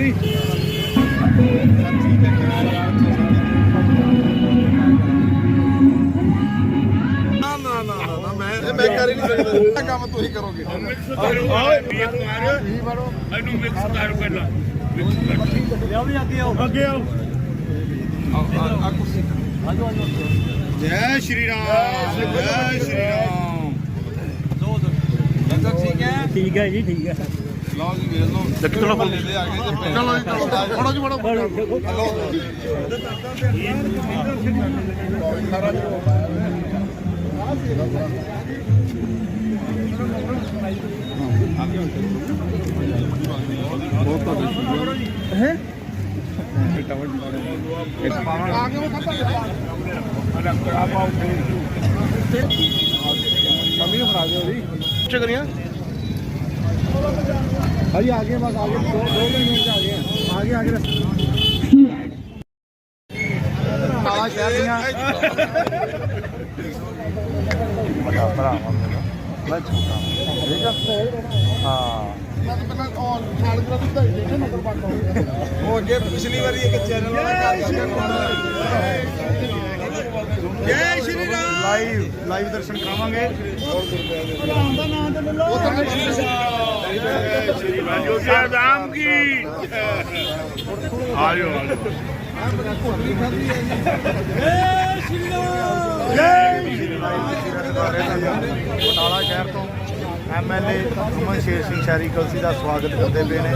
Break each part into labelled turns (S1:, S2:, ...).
S1: ਜੀ।
S2: ਨਾ ਨਾ ਨਾ ਨਾ, ਮੈਂ ਇਹ ਮੈਂ ਕਰ ਹੀ ਨਹੀਂ ਸਕਦਾ। ਇਹ ਕੰਮ ਤੁਸੀਂ ਕਰੋਗੇ।
S3: ਇਹਨੂੰ ਮਿਕਸ ਕਰ ਪਹਿਲਾਂ।
S1: ਅੱਗੇ ਆਓ।
S2: ਆ ਕੁਰਸੀ। ਜੈ ਸ਼੍ਰੀ ਰਾਮ। ਜੈ ਸ਼੍ਰੀ ਰਾਮ। ਜੱਟਾ ਠੀਕ ਹੈ।
S1: ਠੀਕ ਹੈ ਜੀ ਠੀਕ ਹੈ।
S2: ਲਓ ਜੀ ਵੇਖ ਲਓ।
S1: ਚਲੋ
S2: ਚਲੋ ਜੀ ਚਲੋ। ਫੜੋ ਜੀ ਫੜੋ। ਹਲੋ
S1: ਕਰੀਆਂ ਹਾਂਜੀ ਆ ਗਏ। ਬਸ ਆ ਗਏ ਦੋ ਦੋ ਮਿੰਟ ਆ ਗਏ ਆ। ਗਏ ਆ ਗਏ। ਕਾਲਾ ਸ਼ਹਿਰ ਦੀਆਂ ਬੜਾ ਭਰਾ ਮੈਂ ਛੋਟਾ ਠੀਕ ਆ ਹਾਂ
S2: ਉਹ ਅੱਗੇ ਪਿਛਲੀ ਵਾਰੀ ਇੱਕ ਚੈਨਲ ਵਾਲਾ ਜੈ ਸ਼੍ਰੀ ਰਾਮ।
S1: ਲਾਈਵ ਲਾਈਵ ਦਰਸ਼ਨ ਕਰਾਵਾਂਗੇ।
S3: ਅਯੋਧਿਆ ਰਾਮ ਕੀ ਆਇਓ ਆਇਓ
S1: ਬਟਾਲਾ ਸ਼ਹਿਰ ਤੋਂ ਐਮਐਲਏ ਅਮਨ ਸ਼ੇਰ ਸਿੰਘ ਸ਼ਾਰੀ ਕਲਸੀ ਦਾ ਸਵਾਗਤ ਕਰਦੇ ਪਏ ਨੇ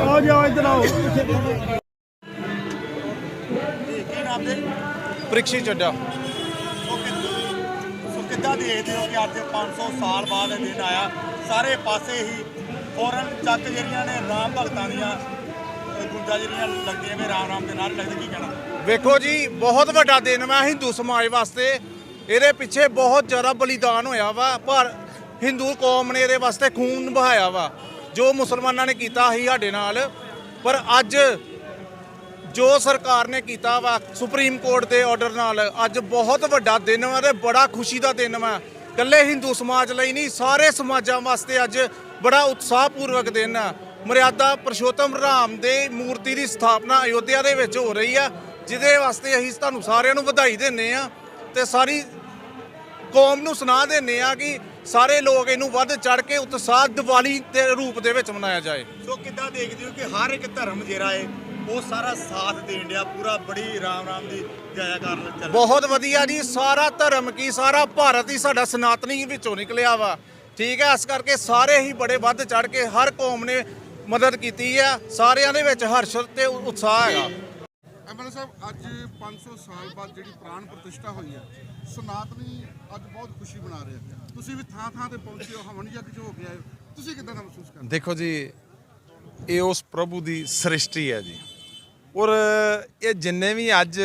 S1: ਆਓ ਜੀ ਆਓ ਇੱਧਰ ਆਓ
S2: ਪ੍ਰਿਕਸ਼ੀ ਚੱਡਾ
S4: ਸੋ ਕਿੱਦਾਂ ਦੇਖਦੇ ਹੋ ਕਿ ਅੱਜ 500 ਸਾਲ ਬਾਅਦ ਇਹ ਦਿਨ ਆਇਆ। ਸਾਰੇ ਪਾਸੇ ਹੀ ਫੌਰਨ ਚੱਕ ਜਿਹੜੀਆਂ ਨੇ ਰਾਮ ਭਗਤਾਂ ਦੀਆਂ ਗੁੰਜਾਂ ਜਿਹੜੀਆਂ ਲੱਗਦੀਆਂ ਨੇ ਰਾਮ ਰਾਮ ਦੇ ਨਾਲ ਲੱਗਦੇ ਕੀ ਕਹਿਣਾ?
S5: ਵੇਖੋ ਜੀ ਬਹੁਤ ਵੱਡਾ ਦਿਨ ਵਾ ਹਿੰਦੂ ਸਮਾਜ ਵਾਸਤੇ। ਇਹਦੇ ਪਿੱਛੇ ਬਹੁਤ ਜ਼ਿਆਦਾ ਬਲੀਦਾਨ ਹੋਇਆ ਵਾ ਪਰ ਹਿੰਦੂ ਕੌਮ ਨੇ ਇਹਦੇ ਵਾਸਤੇ ਖੂਨ ਵਹਾਇਆ ਵਾ। ਜੋ ਮੁਸਲਮਾਨਾਂ ਨੇ ਕੀਤਾ ਸੀ ਸਾਡੇ ਨਾਲ ਪਰ ਅੱਜ ਜੋ ਸਰਕਾਰ ਨੇ ਕੀਤਾ ਵਾ, ਸੁਪਰੀਮ ਕੋਰਟ ਦੇ ਆਰਡਰ ਨਾਲ, ਅੱਜ ਬਹੁਤ ਵੱਡਾ ਦਿਨ ਵਾ ਤੇ ਬੜਾ ਖੁਸ਼ੀ ਦਾ ਦਿਨ ਵਾ। ਇਕੱਲੇ ਹਿੰਦੂ ਸਮਾਜ ਲਈ ਨਹੀਂ, ਸਾਰੇ ਸਮਾਜਾਂ ਵਾਸਤੇ ਅੱਜ ਬੜਾ ਉਤਸ਼ਾਹਪੂਰਵਕ ਦਿਨ ਆ। ਮਰਿਆਦਾ ਪੁਰਸ਼ੋਤਮ ਰਾਮ ਦੇ ਮੂਰਤੀ ਦੀ ਸਥਾਪਨਾ ਅਯੋਧਿਆ ਦੇ ਵਿੱਚ ਹੋ ਰਹੀ ਆ, ਜਿਹਦੇ ਵਾਸਤੇ ਅਸੀਂ ਤੁਹਾਨੂੰ ਸਾਰਿਆਂ ਨੂੰ ਵਧਾਈ ਦਿੰਨੇ ਆ ਤੇ ਸਾਰੀ ਕੌਮ ਨੂੰ ਸੁਣਾ ਦਿੰਨੇ ਆ ਕਿ ਸਾਰੇ ਲੋਕ ਇਹਨੂੰ ਵੱਧ ਚੜ ਕੇ ਉਤਸ਼ਾਹ ਦੀਵਾਲੀ ਦੇ ਰੂਪ ਦੇ ਵਿੱਚ ਮਨਾਇਆ ਜਾਏ।
S4: ਸੋ ਕਿੱਦਾਂ ਦੇਖਦੇ ਹੋ ਕਿ ਹਰ ਇੱਕ ਧਰਮ ਜਿਹੜਾ ਹੈ ਉਹ ਸਾਰਾ ਸਾਥ ਦੇਣ ਡਿਆ ਪੂਰਾ ਬੜੀ ਰਾਮ ਰਾਮ ਦੀ ਜਾਇਆ ਕਰਨ ਚੱਲ
S5: ਬਹੁਤ ਵਧੀਆ ਜੀ ਸਾਰਾ ਧਰਮ ਕੀ ਸਾਰਾ ਭਾਰਤ ਹੀ ਸਾਡਾ ਸਨਾਤਨੀ ਵਿੱਚੋਂ ਨਿਕਲਿਆ ਵਾ। ਠੀਕ ਹੈ ਇਸ ਕਰਕੇ ਸਾਰੇ ਹੀ ਬੜੇ ਵੱਧ ਚੜ ਕੇ ਹਰ ਕੌਮ ਨੇ ਮਦਦ ਕੀਤੀ ਆ। ਸਾਰਿਆਂ ਦੇ ਵਿੱਚ ਹਰਸ਼ ਤੇ ਉਤਸ਼ਾਹ ਹੈਗਾ।
S2: ਐਮਐਲਏ ਸਾਹਿਬ ਅੱਜ 500 ਸਾਲ ਬਾਅਦ ਜਿਹੜੀ ਪ੍ਰਾਣ ਪ੍ਰਤਿਸ਼ਠਾ ਹੋਈ ਹੈ ਸਨਾਤਨੀ ਅੱਜ ਬਹੁਤ ਖੁਸ਼ੀ ਮਨਾ ਰਹੇ ਆ। ਤੁਸੀਂ ਵੀ ਥਾਂ ਥਾਂ ਤੇ ਪਹੁੰਚੇ ਹੋ ਹਵਨ ਯੱਗ 'ਚ ਹੋ ਹੋ। ਤੁਸੀਂ ਕਿਦਾਂ ਦਾ ਮਹਿਸੂਸ ਕਰਦੇ
S6: ਦੇਖੋ ਜੀ ਇਹ ਉਸ ਪ੍ਰਭੂ ਦੀ ਸ੍ਰਿਸ਼ਟੀ ਹੈ ਜੀ। ਔਰ ਇਹ ਜਿੰਨੇ ਵੀ ਅੱਜ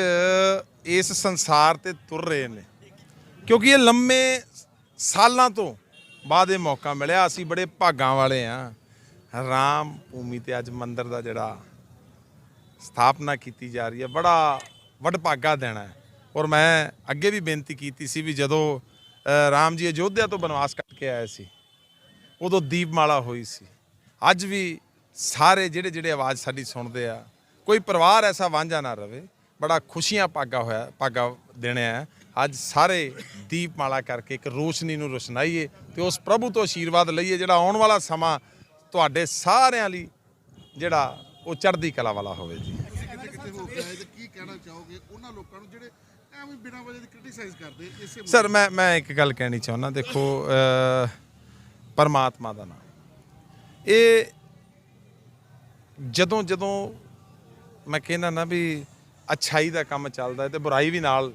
S6: ਇਸ ਸੰਸਾਰ ਤੇ ਤੁਰ ਰਹੇ ਨੇ, ਕਿਉਂਕਿ ਇਹ ਲੰਮੇ ਸਾਲਾਂ ਤੋਂ ਬਾਅਦ ਇਹ ਮੌਕਾ ਮਿਲਿਆ। ਅਸੀਂ ਬੜੇ ਭਾਗਾਂ ਵਾਲੇ ਆ। ਰਾਮ ਭੂਮੀ ਤੇ ਅੱਜ ਮੰਦਿਰ ਦਾ ਜਿਹੜਾ ਸਥਾਪਨਾ ਕੀਤੀ ਜਾ ਰਹੀ ਹੈ, ਬੜਾ ਵਡਭਾਗਾ ਦੇਣਾ ਹੈ। ਔਰ ਮੈਂ ਅੱਗੇ ਵੀ ਬੇਨਤੀ ਕੀਤੀ ਸੀ ਵੀ ਜਦੋਂ ਰਾਮ ਜੀ ਅਯੋਧਿਆ ਤੋਂ ਬਨਵਾਸ ਕੱਟ ਕੇ ਆਏ ਸੀ, ਉਦੋਂ ਦੀਪਮਾਲਾ ਹੋਈ ਸੀ। ਅੱਜ ਵੀ ਸਾਰੇ ਜਿਹੜੇ ਜਿਹੜੇ ਆਵਾਜ਼ ਸਾਡੀ ਸੁਣਦੇ ਆ ਕੋਈ ਪਰਿਵਾਰ ਐਸਾ ਵਾਂਝਾ ਨਾ ਰਵੇ। ਬੜਾ ਖੁਸ਼ੀਆਂ ਪਾਗਾ ਹੋਇਆ, ਪਾਗਾ ਦੇਣਿਆ ਅੱਜ ਸਾਰੇ ਦੀਪਮਾਲਾ ਕਰਕੇ ਇੱਕ ਰੋਸ਼ਨੀ ਨੂੰ ਰੁਸ਼ਨਾਈਏ ਤੇ ਉਸ ਪ੍ਰਭੂ ਤੋਂ ਆਸ਼ੀਰਵਾਦ ਲਈਏ, ਜਿਹੜਾ ਆਉਣ ਵਾਲਾ ਸਮਾਂ ਤੁਹਾਡੇ ਸਾਰਿਆਂ ਲਈ ਜਿਹੜਾ ਉਹ ਚੜ੍ਹਦੀ ਕਲਾ ਵਾਲਾ ਹੋਵੇ ਜੀ।
S2: ਕੀ ਕਹਿਣਾ ਚਾਹੋਗੇ ਉਹਨਾਂ ਲੋਕਾਂ ਨੂੰ ਜਿਹੜੇ ਐਵੇਂ ਬਿਨਾਂ ਵਜ੍ਹਾ ਦੀ ਕ੍ਰਿਟਿਸਾਈਜ਼ ਕਰਦੇ ਇਸੇ
S6: ਸਰ, ਮੈਂ ਮੈਂ ਇੱਕ ਗੱਲ ਕਹਿਣੀ ਚਾਹੁੰਦਾ। ਦੇਖੋ ਪਰਮਾਤਮਾ ਦਾ ਨਾਮ। ਇਹ ਜਦੋਂ ਜਦੋਂ ਮੈਂ ਕਹਿੰਦਾ ਨਾ ਵੀ ਅਛਾਈ ਦਾ ਕੰਮ ਚੱਲਦਾ ਹੈ ਤੇ ਬੁਰਾਈ ਵੀ ਨਾਲ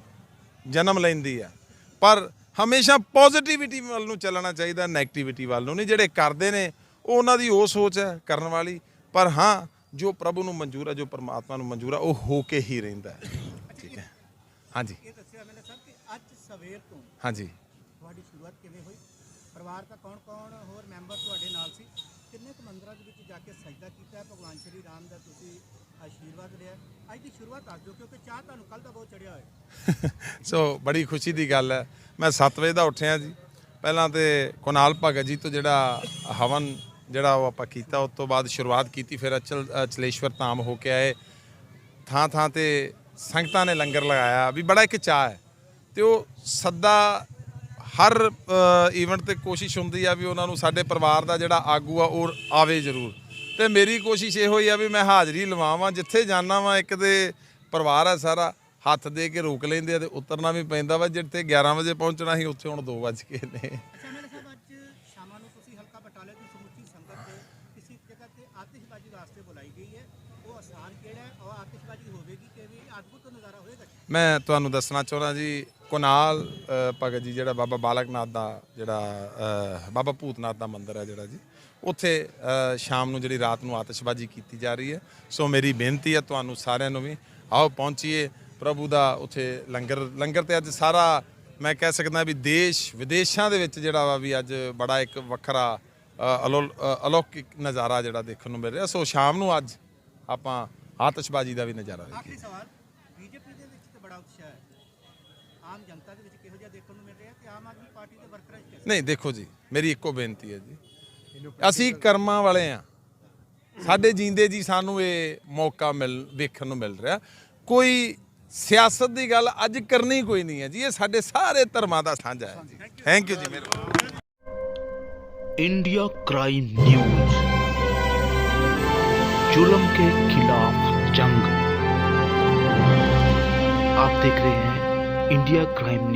S6: ਜਨਮ ਲੈਂਦੀ ਆ ਪਰ ਹਮੇਸ਼ਾ ਪੋਜ਼ਿਟਿਵਿਟੀ ਵੱਲ ਨੂੰ ਚੱਲਣਾ ਚਾਹੀਦਾ ਨੈਗੇਟਿਵਿਟੀ ਵੱਲ ਨੂੰ। ਨਹੀਂ ਜਿਹੜੇ ਕਰਦੇ ਨੇ ਉਹ ਉਹਨਾਂ ਦੀ ਉਹ ਸੋਚ ਹੈ ਕਰਨ ਵਾਲੀ। ਪਰ ਹਾਂ ਜੋ ਪ੍ਰਭੂ ਨੂੰ ਮਨਜ਼ੂਰ ਹੈ ਜੋ ਪਰਮਾਤਮਾ ਨੂੰ ਮਨਜ਼ੂਰ ਹੈ ਉਹ ਹੋ ਕੇ ਹੀ ਰਹਿੰਦਾ ਹੈ। ਠੀਕ ਹੈ। ਹਾਂਜੀ।
S4: ਇਹ ਦੱਸਿਆ ਮੈਨੇ ਸਰ ਕਿ ਅੱਜ ਸਵੇਰ ਤੋਂ
S6: ਹਾਂਜੀ।
S4: ਤੁਹਾਡੀ ਸ਼ੁਰੂਆਤ ਕਿਵੇਂ ਹੋਈ? ਪਰਿਵਾਰ ਦਾ ਕੌਣ ਕੌਣ ਹੋਰ ਮੈਂਬਰ ਤੁਹਾਡੇ ਨਾਲ ਸੀ? ਕਿੰਨੇ ਕੁ ਮੰਦਰਾਂ ਦੇ ਵਿੱਚ ਜਾ ਕੇ ਸਜਦਾ ਕੀਤਾ ਹੈ? ਭਗਵਾਨ ਸ਼੍ਰੀ ਰਾਮ ਦਾ ਤੁਸੀਂ ਆਸ਼ੀਰਵਾਦ ਲਿਆ ਅੱਜ ਦੀ ਸ਼ੁਰੂਆਤ ਦੱਸ ਦਿਓ ਕਿਉਂਕਿ ਚਾਹ ਤੁਹਾਨੂੰ ਕੱਲ ਦਾ ਬਹੁਤ ਚੜਿਆ ਹੋਇਆ।
S6: ਸੋ ਬੜੀ ਖੁਸ਼ੀ ਦੀ ਗੱਲ ਹੈ। ਮੈਂ 7 ਵਜੇ ਦਾ ਉੱਠਿਆ ਜੀ। ਪਹਿਲਾਂ ਤੇ ਕੁਨਾਲ ਭਗਤ ਜੀ ਤੋਂ ਜਿਹੜਾ ਹਵਨ ਜਿਹੜਾ ਉਹ ਆਪਾਂ ਕੀਤਾ, ਉਸ ਤੋਂ ਬਾਅਦ ਸ਼ੁਰੂਆਤ ਕੀਤੀ, ਫਿਰ ਅਚਲ, ਅਚਲੇਸ਼ਵਰ ਧਾਮ ਹੋ ਕੇ ਆਏ। ਥਾਂ ਥਾਂ ਤੇ ਸੰਗਤਾਂ ਨੇ ਲੰਗਰ ਲਗਾਇਆ ਵੀ ਬੜਾ ਇੱਕ ਚਾਹ ਹੈ। ਤੇ ਉਹ ਸੱਦਾ ਹਰ ਈਵੈਂਟ ਤੇ ਕੋਸ਼ਿਸ਼ ਹੁੰਦੀ ਆ ਵੀ ਉਹਨਾਂ ਨੂੰ ਸਾਡੇ ਪਰਿਵਾਰ ਦਾ ਜਿਹੜਾ ਆਗੂ ਆ, ਉਹ ਆਵੇ ਜ਼ਰੂਰ। ਤੇ ਮੇਰੀ ਕੋਸ਼ਿਸ਼ ਇਹੋ ਹੀ ਆ ਵੀ ਮੈਂ ਹਾਜ਼ਰੀ ਲਵਾਵਾਂ ਜਿੱਥੇ ਜਾਣਾ ਵਾਂ ਇੱਕ ਤੇ ਪਰਿਵਾਰ ਆ ਸਾਰਾ ਹੱਥ ਦੇ ਕੇ ਰੋਕ ਲੈਂਦੇ ਆ ਤੇ ਉਤਰਨਾ ਵੀ ਪੈਂਦਾ ਵਾ ਜਿੱਥੇ 11 ਵਜੇ ਪਹੁੰਚਣਾ ਸੀ ਉੱਥੇ ਹੁਣ 2 ਵਜ ਨੇ।
S4: ਨੂੰ ਕਿ ਹੋਏਗਾ।
S6: ਮੈਂ ਤੁਹਾਨੂੰ ਦੱਸਣਾ ਚਾਹੁੰਦਾ ਜੀ ਕੁਨਾਲ ਭਗਤ ਜੀ ਜਿਹੜਾ ਬਾਬਾ ਬਾਲਕ ਨਾਥ ਦਾ ਜਿਹੜਾ ਬਾਬਾ ਭੂਤਨਾਥ ਦਾ ਮੰਦਿਰ ਹੈ ਜਿਹੜਾ ਜੀ ਉੱਥੇ ਸ਼ਾਮ ਨੂੰ ਜਿਹੜੀ ਰਾਤ ਨੂੰ ਆਤਿਸ਼ਬਾਜ਼ੀ ਕੀਤੀ ਜਾ ਰਹੀ ਹੈ। ਸੋ ਮੇਰੀ ਬੇਨਤੀ ਹੈ ਤੁਹਾਨੂੰ ਸਾਰਿਆਂ ਨੂੰ ਵੀ ਆਓ ਪਹੁੰਚੀਏ ਪ੍ਰਭੂ ਦਾ ਉੱਥੇ ਲੰਗਰ ਲੰਗਰ ਤੇ ਅੱਜ ਸਾਰਾ ਮੈਂ ਕਹਿ ਸਕਦਾ ਵੀ ਦੇਸ਼ ਵਿਦੇਸ਼ਾਂ ਦੇ ਵਿੱਚ ਜਿਹੜਾ ਵਾ ਵੀ ਅੱਜ ਬੜਾ ਇੱਕ ਵੱਖਰਾ ਅਲੌਕਿਕ ਨਜ਼ਾਰਾ ਜਿਹੜਾ ਦੇਖਣ ਨੂੰ ਮਿਲ ਰਿਹਾ। ਸੋ ਸ਼ਾਮ ਨੂੰ ਅੱਜ ਆਪਾਂ ਆਤਿਸ਼ਬਾਜ਼ੀ ਦਾ ਵੀ ਨਜ਼ਾਰਾ ਦੇਖੀਏ
S4: ਆਖਰੀ ਸਵਾਲ ਬੀਜੇਪੀ ਦੇ ਵਿੱਚ ਤੇ ਬੜਾ ਉਤਸ਼ਾਹ ਹੈ। ਆਮ ਜਨਤਾ ਦੇ ਵਿੱਚ ਕਿਹੋ ਜਿਹਾ ਦੇਖਣ ਨੂੰ ਮਿਲ ਰਿਹਾ ਤੇ ਆਮ ਆਦਮੀ ਪਾਰਟੀ ਦੇ ਵਰਕਰਾਂ ਚ ਕਿਸ
S6: ਨਹੀਂ ਦੇਖੋ ਜੀ ਮੇਰੀ ਇੱਕੋ ਬੇਨਤੀ ਹੈ ਜੀ। ਅਸੀਂ ਕਰਮਾਂ ਵਾਲੇ ਆ ਸਾਡੇ ਜੀਂਦੇ ਜੀ ਸਾਨੂੰ ਇਹ ਮੌਕਾ ਮਿਲ ਵੇਖਣ ਨੂੰ ਮਿਲ ਰਿਹਾ ਕੋਈ ਸਿਆਸਤ ਦੀ ਗੱਲ ਅੱਜ ਕਰਨੀ ਕੋਈ ਨਹੀਂ ਹੈ ਜੀ ਇਹ ਸਾਡੇ ਸਾਰੇ ਧਰਮਾਂ ਦਾ ਸਾਂਝਾ ਹੈ ਜੀ ਥੈਂਕ ਯੂ ਜੀ ਮਿਹਰਬਾਨੀ
S7: इंडिया क्राइम न्यूज जुल्म के खिलाफ जंग आप देख रहे हैं इंडिया क्राइम न्यूज